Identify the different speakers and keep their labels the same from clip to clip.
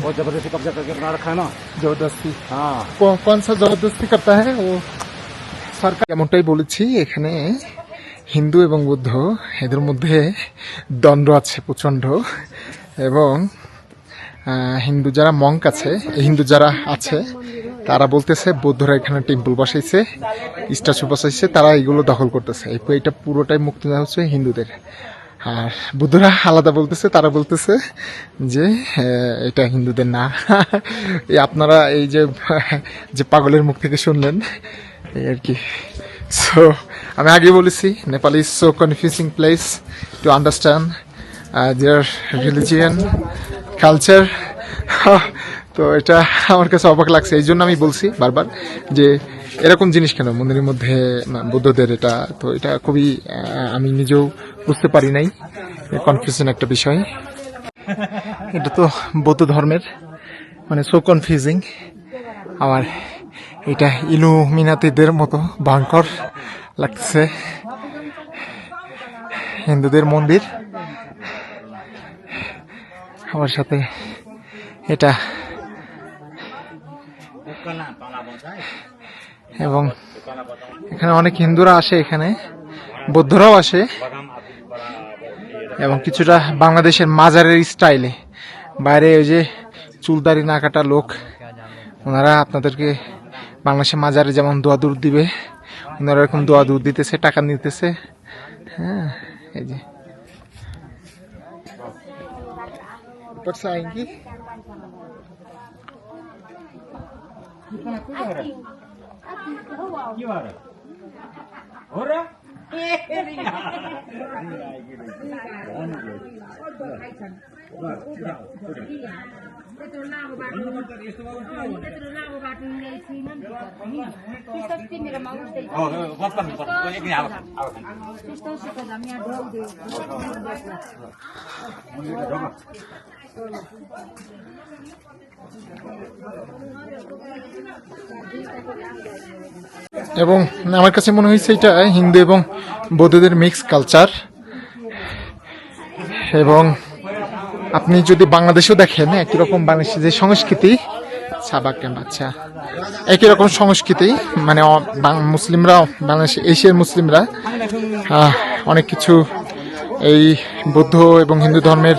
Speaker 1: बहुत जबरदस्ती कब्जा करके बना रखा है ना
Speaker 2: জবরদস্তি
Speaker 1: हाँ
Speaker 2: কো- কোন সা জবরদস্তি করতা হ্যাঁ ও সরকার এমনটাই বলেছি এখানে হিন্দু এবং বৌদ্ধ এদের মধ্যে দ্বন্দ্ব আছে প্রচণ্ড এবং আহ, হিন্দু যারা মঙ্ক আছে হিন্দু যারা আছে তারা বলতেছে বৌদ্ধরা এখানে টেম্পল বসাইছে স্ট্যাচু বসাইছে তারা এগুলো দখল করতেছে এই এটা পুরোটাই মুক্তি দেওয়া হচ্ছে হিন্দুদের আর বুদ্ধরা আলাদা বলতেছে, তারা বলতেছে যে এটা হিন্দুদের না। এই আপনারা এই যে যে পাগলের মুখ থেকে শুনলেন, এই আর কি। সো আমি আগে বলেছি Nepal is so confusing place to understand their religion culture তো এটা আমার কাছে অবাক লাগছে, এই জন্য আমি বলছি বারবার যে, এরকম জিনিস কেন মন্দিরের মধ্যে বৌদ্ধদের এটা? তো এটা খুবই আমি নিজেও বুঝতে পারি নাই। কনফিউশন একটা বিষয়। এটা তো বৌদ্ধ ধর্মের মানে সো কনফিউজিং আমার এটা ইলুমিনাতিদের মতো ভয়ঙ্কর লাগছে হিন্দুদের মন্দির। আমার সাথে এটা এবং এখানে অনেক হিন্দুরা আসে এখানে। বৌদ্ধরাও আসে। এবং কিছুটা বাংলাদেশের মাজারের স্টাইলে বাইরে ওই যে চুলদারি না কাটা লোক ওনারা আপনাদেরকে বাংলাদেশের মাজারে যেমন দোয়া দূর দিবে ওনারা এরকম দোয়া দূর দিতেছে টাকা নিতেছে হ্যাঁ এই যে ऊपर से आएंगी
Speaker 3: त्यत्रो लामो बाटो त्यत्रो लामो बाटो नि तिमीहरूमा उठ्दै त्यस्तो सुख झन् यहाँ ढाउँदै
Speaker 2: এবং আমার কাছে মনে হয়েছে এটা হিন্দু এবং বৌদ্ধদের মিক্স কালচার এবং আপনি যদি বাংলাদেশেও দেখেন, একই রকম বাংলাদেশের যে সংস্কৃতি, সাবাক আচ্ছা একই রকম সংস্কৃতি মানে মুসলিমরা, বাংলাদেশ, এশিয়ার মুসলিমরা অনেক কিছু এই বৌদ্ধ এবং হিন্দু ধর্মের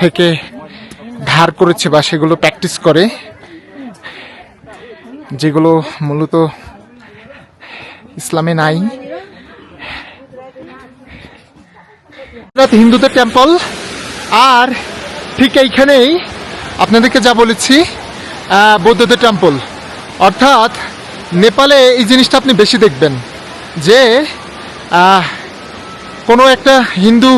Speaker 2: থেকে ধার করেছে বা সেগুলো প্র্যাকটিস করে, যেগুলো মূলত ইসলামে নাই। হিন্দুদের টেম্পল আর ঠিক এইখানেই আপনাদেরকে যা বলেছি বৌদ্ধদের টেম্পল অর্থাৎ নেপালে এই জিনিসটা আপনি বেশি দেখবেন, যে কোনো একটা হিন্দু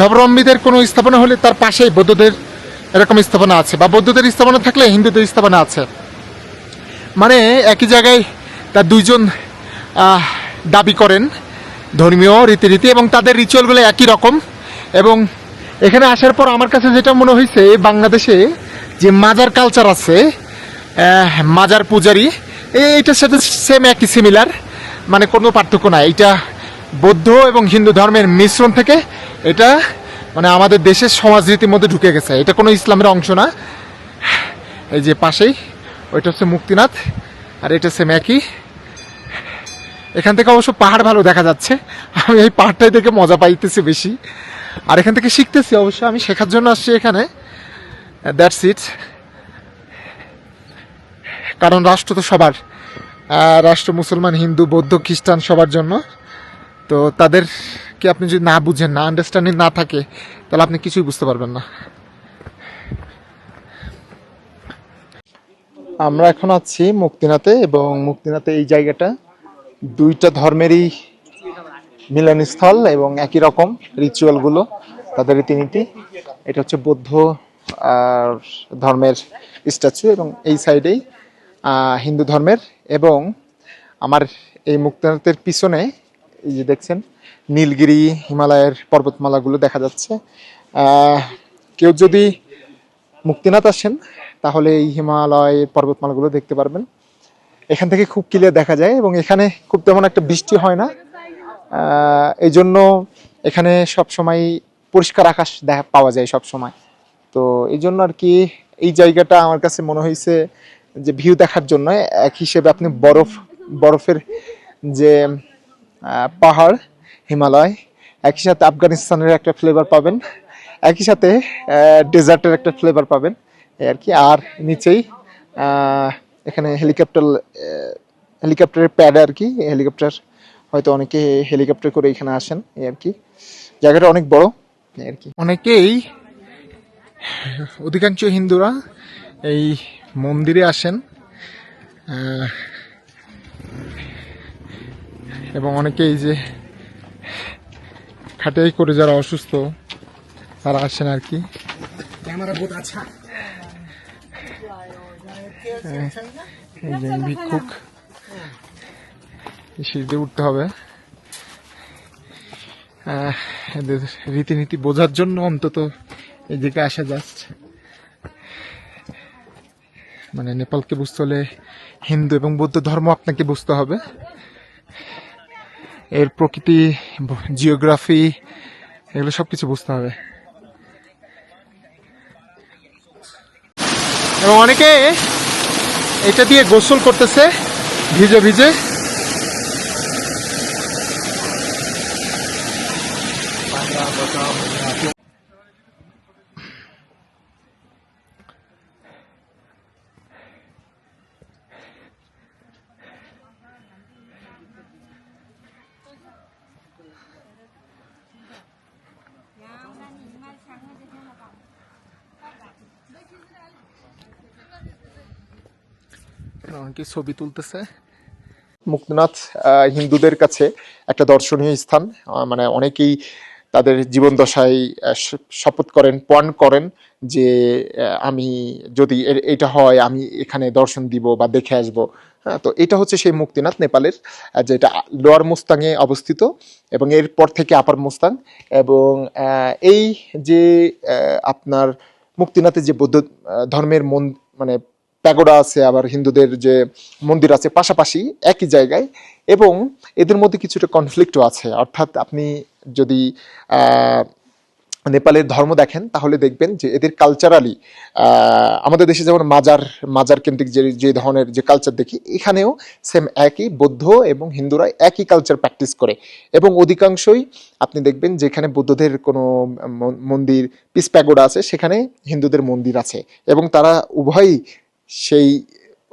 Speaker 2: ধর্মাবলম্বীদের কোনো স্থাপনা হলে তার পাশেই বৌদ্ধদের এরকম স্থাপনা আছে। বা বৌদ্ধদের স্থাপনা থাকলে হিন্দুদের স্থাপনা আছে। মানে একই জায়গায় তার দুইজন দাবি করেন ধর্মীয় রীতিরীতি এবং তাদের রিচুয়ালগুলো একই রকম। এবং এখানে আসার পর আমার কাছে যেটা মনে হয়েছে বাংলাদেশে যে মাজার কালচার আছে মাজার পূজারি এই- এইটার সাথে সেম একই সিমিলার মানে কোনো পার্থক্য নাই। এটা বৌদ্ধ এবং হিন্দু ধর্মের মিশ্রণ থেকে এটা মানে আমাদের দেশের সমাজ রীতির মধ্যে ঢুকে গেছে। এটা কোনো ইসলামের অংশ না। এই যে পাশেই, ওইটা হচ্ছে মুক্তিনাথ, আর এটা হচ্ছে একই এখান থেকে অবশ্য পাহাড় ভালো দেখা যাচ্ছে। আমি এই পাহাড়টাই দেখে মজা পাইতেছি বেশি। আর এখান থেকে শিখতেছি অবশ্য, আমি শেখার জন্য আসছি এখানে। দ্যাটস ইট কারণ রাষ্ট্র তো সবার। রাষ্ট্র মুসলমান, হিন্দু, বৌদ্ধ, খ্রিস্টান সবার জন্য। তো তাদেরকে আপনি যদি না বুঝেন, না আন্ডারস্ট্যান্ডিং না থাকে, তাহলে আপনি কিছুই বুঝতে পারবেন না। আমরা এখন আছি মুক্তিনাথে এবং মুক্তিনাথে এই জায়গাটা দুইটা ধর্মেরই মিলনস্থল এবং একই রকম রিচুয়ালগুলো তাদের রীতিনীতি। এটা হচ্ছে বৌদ্ধ, আর ধর্মের স্ট্যাচু এবং এই সাইডেই হিন্দু ধর্মের এবং আমার এই মুক্তিনাথের পিছনে এই যে দেখছেন নীলগিরি হিমালয়ের পর্বতমালাগুলো দেখা যাচ্ছে। কেউ যদি মুক্তিনাথ আসেন, তাহলে এই হিমালয়ের পর্বতমালাগুলো দেখতে পারবেন। এখান থেকে খুব ক্লিয়ার দেখা যায় এবং এখানে খুব তেমন একটা বৃষ্টি হয় না। এই জন্য এখানে সব সময় পরিষ্কার আকাশ দেখা পাওয়া যায় সব সময় তো এই জন্য আর কি এই জায়গাটা আমার কাছে মনে হয়েছে যে ভিউ দেখার জন্য। এক হিসেবে আপনি বরফ, বরফের যে পাহাড় হিমালয়, একই সাথে আফগানিস্তানের একটা ফ্লেভার পাবেন, একই সাথে ডেজার্টের একটা ফ্লেভার পাবেন। আর কি, আর নিচেই এখানে হেলিকপ্টার হেলিকপ্টারের প্যাড আর কি হেলিকপ্টার হয়তো অনেকে হেলিকপ্টার করে এখানে আসেন, এই আর কি। জায়গাটা অনেক বড় আর কি। অনেকেই অধিকাংশ হিন্দুরা এই মন্দিরে আসেন এবং অনেকেই যে খাটেই করে যারা অসুস্থ তারা আসেন আর কি। আচ্ছা। ভিক্ষুক। সিঁড়িতে উঠতে হবে। এদের রীতিনীতি বোঝার জন্য অন্তত এদিকে আসা যাচ্ছে মানে নেপালকে বুঝতে হলে হিন্দু এবং বৌদ্ধ ধর্ম আপনাকে বুঝতে হবে। এর প্রকৃতি জিওগ্রাফি এগুলো সবকিছু বুঝতে হবে। এবং অনেকে এটা দিয়ে গোসল করতেছে, ভিজে ভিজে। অনেকে ছবি তুলতেছে। মুক্তনাথ হিন্দুদের কাছে একটা দর্শনীয় স্থান। মানে অনেকেই তাদের জীবন দশায় শপথ করেন পণ করেন যে আমি যদি এটা হয়, আমি এখানে দর্শন দিব বা দেখে আসব। হ্যাঁ তো এটা হচ্ছে সেই মুক্তিনাথ নেপালের যেটা লোয়ার মুস্তাংয়ে অবস্থিত এবং এরপর থেকে আপার মুস্তাং এবং এই যে আপনার মুক্তিনাথের যে বৌদ্ধ ধর্মের মন মানে প্যাগোডা আছে, আবার হিন্দুদের যে মন্দির আছে পাশাপাশি একই জায়গায়, এবং এদের মধ্যে কিছুটা কনফ্লিক্টও আছে। অর্থাৎ আপনি যদি নেপালের ধর্ম দেখেন, তাহলে দেখবেন যে এদের কালচারালি আমাদের দেশে যেমন মাজার মাজার কেন্দ্রিক যে যে ধরনের যে কালচার দেখি, এখানেও সেম একই বৌদ্ধ এবং হিন্দুরা একই কালচার প্র্যাকটিস করে। এবং অধিকাংশই আপনি দেখবেন যেখানে বৌদ্ধদের কোনো মন্দির পিস প্যাগোডা আছে, সেখানে হিন্দুদের মন্দির আছে। এবং তারা উভয়ই সেই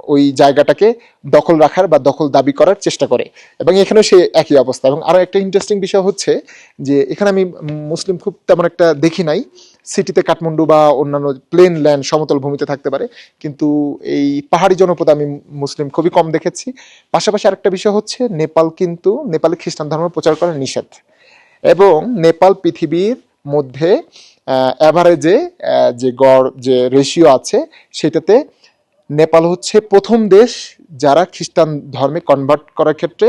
Speaker 2: ওই জায়গাটাকে দখল রাখার বা দখল দাবি করার চেষ্টা করে। এবং এখানেও সে একই অবস্থা। এবং আরও একটা ইন্টারেস্টিং বিষয় হচ্ছে যে, এখানে আমি মুসলিম খুব তেমন একটা দেখি নাই। সিটিতে কাঠমান্ডু বা অন্যান্য প্লেন ল্যান্ড সমতল ভূমিতে থাকতে পারে। কিন্তু এই পাহাড়ি জনপদে আমি মুসলিম খুবই কম দেখেছি। পাশাপাশি আরেকটা বিষয় হচ্ছে, নেপাল কিন্তু, নেপালে খ্রিস্টান ধর্ম প্রচার করা নিষেধ। এবং নেপাল পৃথিবীর মধ্যে অ্যাভারেজে যে গড়, যে রেশিও আছে, সেটাতে নেপাল হচ্ছে প্রথম দেশ যারা খ্রিস্টান ধর্মে কনভার্ট করার ক্ষেত্রে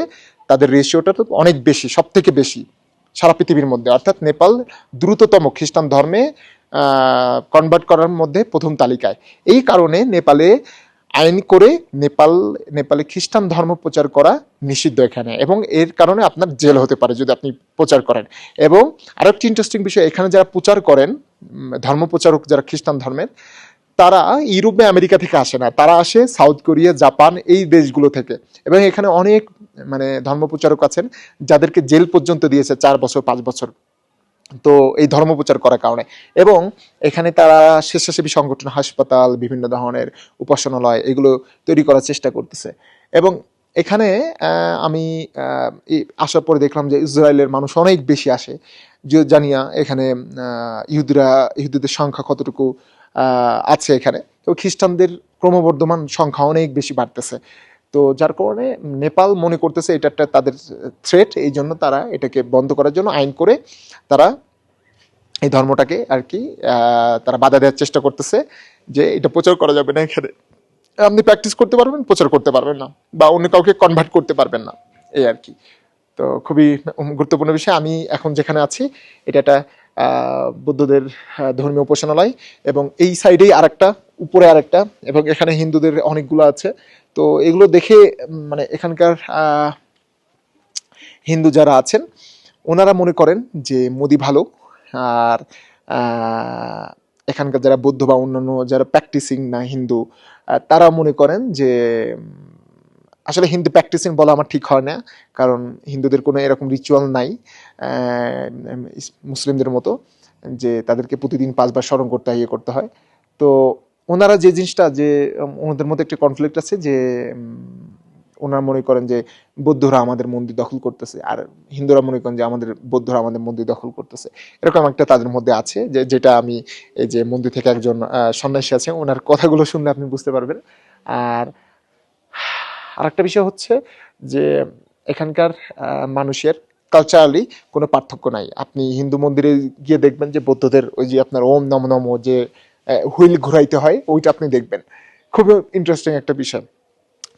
Speaker 2: তাদের রেশিওটা তো অনেক বেশি সব থেকে বেশি সারা পৃথিবীর মধ্যে। অর্থাৎ নেপাল দ্রুততম খ্রিস্টান ধর্মে কনভার্ট করার মধ্যে প্রথম তালিকায়। এই কারণে নেপালে আইন করে নেপাল, নেপালে খ্রিস্টান ধর্ম প্রচার করা নিষিদ্ধ এখানে। এবং এর কারণে আপনার জেল হতে পারে যদি আপনি প্রচার করেন। এবং আরও একটি ইন্টারেস্টিং বিষয়, এখানে যারা প্রচার করেন ধর্ম প্রচারক যারা খ্রিস্টান ধর্মের তারা ইউরোপে আমেরিকা থেকে আসে না। তারা আসে সাউথ কোরিয়া, জাপান এই দেশগুলো থেকে। এবং এখানে অনেক মানে ধর্মপ্রচারক আছেন যাদেরকে জেল পর্যন্ত দিয়েছে চার বছর, পাঁচ বছর। তো এই ধর্ম প্রচার করার কারণে। এবং এখানে তারা স্বেচ্ছাসেবী সংগঠন, হাসপাতাল, বিভিন্ন ধরনের উপাসনালয় এগুলো তৈরি করার চেষ্টা করতেছে। এবং এখানে আমি আসার পরে দেখলাম যে ইসরায়েলের মানুষ অনেক বেশি আসে। যে, জানিয়া এখানে ইহুদিরা, ইহুদিদের সংখ্যা কতটুকু আছে এখানে। তো খ্রিস্টানদের ক্রমবর্ধমান সংখ্যা অনেক বেশি বাড়তেছে। তো যার কারণে নেপাল মনে করতেছে এটা একটা তাদের থ্রেট এই জন্য তারা এটাকে বন্ধ করার জন্য আইন করে তারা এই ধর্মটাকে আর কি তারা বাধা দেওয়ার চেষ্টা করতেছে যে এটা প্রচার করা যাবে না এখানে। আপনি প্র্যাকটিস করতে পারবেন, প্রচার করতে পারবেন না বা অন্য কাউকে কনভার্ট করতে পারবেন না, এই আর কি। তো খুবই গুরুত্বপূর্ণ বিষয়। আমি এখন যেখানে আছি, এটা একটা বুদ্ধদের ধর্মীয় উপাসনালয় এবং এই সাইডেই আরেকটা, উপরে আরেকটা এবং এখানে হিন্দুদের অনেকগুলো আছে। তো এগুলো দেখে মানে এখানকার হিন্দু যারা আছেন, ওনারা মনে করেন যে মোদি ভালো আর এখানকার যারা বৌদ্ধ বা অন্যান্য যারা প্র্যাকটিসিং না হিন্দু তারা মনে করেন যে আসলে হিন্দু প্র্যাকটিসিং বলা আমার ঠিক হয় না, কারণ হিন্দুদের কোনো এরকম রিচুয়াল নাই মুসলিমদের মতো, যে তাদেরকে প্রতিদিন পাঁচবার স্মরণ করতে হয় ইয়ে করতে হয়। তো ওনারা যে জিনিসটা, যে ওনাদের মধ্যে একটা কনফ্লিক্ট আছে যে ওনারা মনে করেন যে বৌদ্ধরা আমাদের মন্দির দখল করতেছে, আর হিন্দুরা মনে করেন যে আমাদের, বৌদ্ধরা আমাদের মন্দির দখল করতেছে। এরকম একটা তাদের মধ্যে আছে, যে, যেটা আমি এই যে মন্দির থেকে একজন সন্ন্যাসী আছে ওনার কথাগুলো শুনলে আপনি বুঝতে পারবেন। আর আরেকটা বিষয় হচ্ছে যে এখানকার মানুষের কালচারালি কোনো পার্থক্য নাই। আপনি হিন্দু মন্দিরে গিয়ে দেখবেন যে বৌদ্ধদের ওই যে আপনার ওম নম নম যে হুইল ঘুরাইতে হয়, ওইটা আপনি দেখবেন। খুব ইন্টারেস্টিং একটা বিষয়।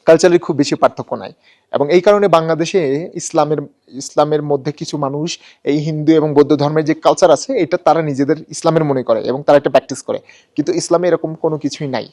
Speaker 2: কালচারালি খুব বেশি পার্থক্য নাই। এবং এই কারণে বাংলাদেশে ইসলামের ইসলামের মধ্যে কিছু মানুষ এই হিন্দু এবং বৌদ্ধ ধর্মের যে কালচার আছে, এটা তারা নিজেদের ইসলামের মনে করে এবং তারা এটা প্র্যাকটিস করে। কিন্তু ইসলামে এরকম কোনো কিছুই নাই।